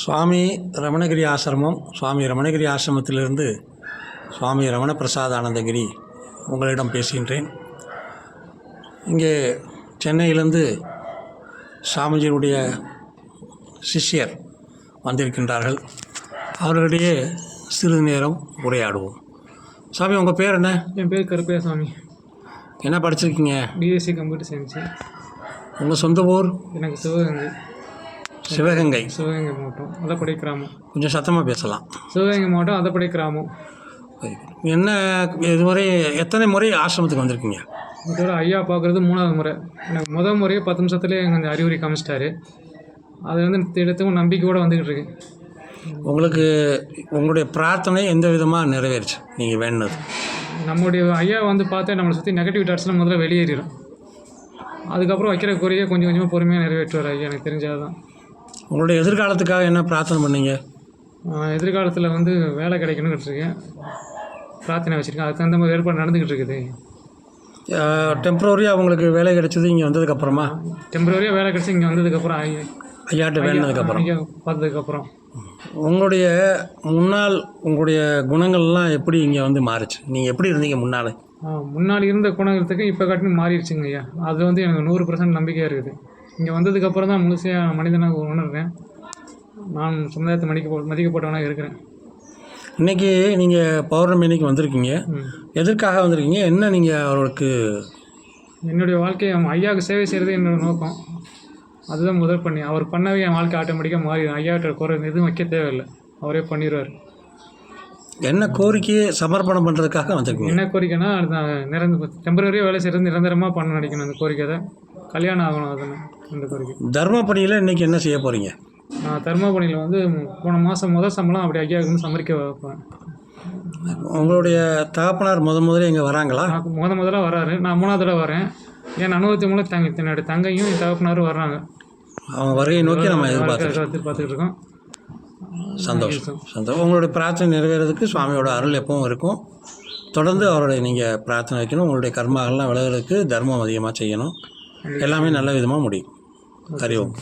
சுவாமி ரமணகிரி ஆசிரமம் சுவாமி ரமணகிரி ஆசிரமத்திலிருந்து சுவாமி ரமண பிரசாதானந்தகிரி உங்களிடம் பேசுகின்றேன். இங்கே சென்னையிலிருந்து சாமிஜியுடைய சிஷ்யர் வந்திருக்கின்றார்கள். அவர்களிடையே சிறிது நேரம் உரையாடுவோம். சாமி உங்கள் பேர் என்ன? என் பேர் கருப்பையா சாமி என்ன படிச்சிருக்கீங்க? BSc computer science. உங்கள் சொந்த ஊர்? எனக்கு சிவகங்கை. சிவகங்கை. சிவகங்கை மாவட்டம் அதப்படை கிராமம். கொஞ்சம் சத்தமாக பேசலாம். சிவகங்கை மாவட்டம் அதப்படை கிராமம். என்ன இதுவரை எத்தனை முறை ஆசிரமத்துக்கு வந்திருக்கீங்க? இதோட ஐயா பார்க்குறது மூணாவது முறை. எனக்கு முதல் முறையே பத்து நிமிஷத்துலேயே கொஞ்சம் அறிகுறி காமிச்சிட்டாரு. அது வந்து எடுத்தும் நம்பிக்கையோடு வந்துக்கிட்டு இருக்கு. உங்களுக்கு உங்களுடைய பிரார்த்தனை எந்த விதமாக நிறைவேறுச்சு? நீங்கள் வேணுனது நம்முடைய ஐயா வந்து பார்த்தா நம்மளை சுற்றி நெகட்டிவ் தாட்ஸ்லாம் முதல்ல வெளியேறிடும். அதுக்கப்புறம் வைக்கிற குறைய கொஞ்சம் கொஞ்சமாக பொறுமையாக நிறைவேற்றுவார் ஐயா எனக்கு தெரிஞ்சது உங்களுடைய எதிர்காலத்துக்காக என்ன பிரார்த்தனை பண்ணீங்க? எதிர்காலத்தில் வந்து வேலை கிடைக்கணும்னு இருக்கேன் பிரார்த்தனை வச்சுருக்கேன். அதுக்கு தகுந்த மாதிரி ஏற்பாடு நடந்துக்கிட்டு இருக்குது. டெம்பரரியாக உங்களுக்கு வேலை கிடைச்சது இங்கே வந்ததுக்கப்புறமா? டெம்பரரியாக வேலை கிடச்சி இங்கே வந்ததுக்கப்புறம் ஐயா ஐயாட்ட வேணுனதுக்கப்புறம் ஐயா பார்த்ததுக்கப்புறம். உங்களுடைய முன்னால் உங்களுடைய குணங்கள்லாம் எப்படி இங்கே வந்து மாறுச்சு? நீங்கள் எப்படி இருந்தீங்க முன்னால்? முன்னாடி இருந்த குணத்துக்கு இப்போ காட்டிலும் மாறிடுச்சுங்க ஐயா. அது வந்து எனக்கு நூறு பர்சன்ட் நம்பிக்கையாக இருக்குது. இங்கே வந்ததுக்கப்புறம் தான் முழுசையாக மனிதனாக உணர்றேன். நான் சமுதாயத்தை மதிக்க மதிக்கப்பட்டவனாக இருக்கிறேன். இன்றைக்கி நீங்கள் பௌர்ணமி அன்னைக்கு வந்திருக்கீங்க. எதற்காக வந்திருக்கீங்க? என்ன நீங்கள் அவருக்கு என்னுடைய வாழ்க்கை அவன் ஐயாவுக்கு சேவை செய்கிறது என்னோட நோக்கம். அதுதான் முதல் பண்ணி அவர் பண்ணவே என் வாழ்க்கை ஆட்டோமேட்டிக்காக மாறிடும். ஐயாட்ட குறை எதுவும் வைக்க தேவையில்லை. அவரே பண்ணிடுவார். என்ன கோரிக்கையை சமர்ப்பணம் பண்ணுறதுக்காக வந்திருக்கீங்க? என்ன கோரிக்கைன்னா நிரந்தர டெம்பரரியாக வேலை செய்கிறது நிரந்தரமாக பண்ண நினைக்கணும் அந்த கோரிக்கை கல்யாணம் ஆகணும் அதுன்னு அந்த கோரிக்கை தர்ம பணியில் இன்றைக்கி என்ன செய்ய போகிறீங்க நான் தர்மபுரியில் வந்து போன மாதம் முதல் சம்பளம் அப்படி ஐயாவுக்கு வந்து சமரிக்க வைப்பேன். உங்களுடைய தகப்பனார் முத முதல்ல இங்கே வராங்களா? முத முதல்ல வராரு. நான் மூணாவது தடவை வரேன். என் அனுபவத்தை மூலம் தங்க என்னோட தங்கையும் என் தகப்பனாரும் வர்றாங்க. அவங்க வருகையை நோக்கி நம்ம எதிர்பார்த்து எதிர்பார்த்துக்கிட்டு இருக்கோம். சந்தோஷம். சந்தோஷம். உங்களுடைய பிரார்த்தனை நிறைவேறதுக்கு சுவாமியோட அருள் எப்பவும் இருக்கும். தொடர்ந்து அவருடைய நீங்கள் பிரார்த்தனை வைக்கணும். உங்களுடைய கர்மாக்கள்லாம் விலகிறதுக்கு தர்மம் அதிகமாக செய்யணும். எல்லாமே நல்ல விதமாக முடியும். ஹரி ஓம்.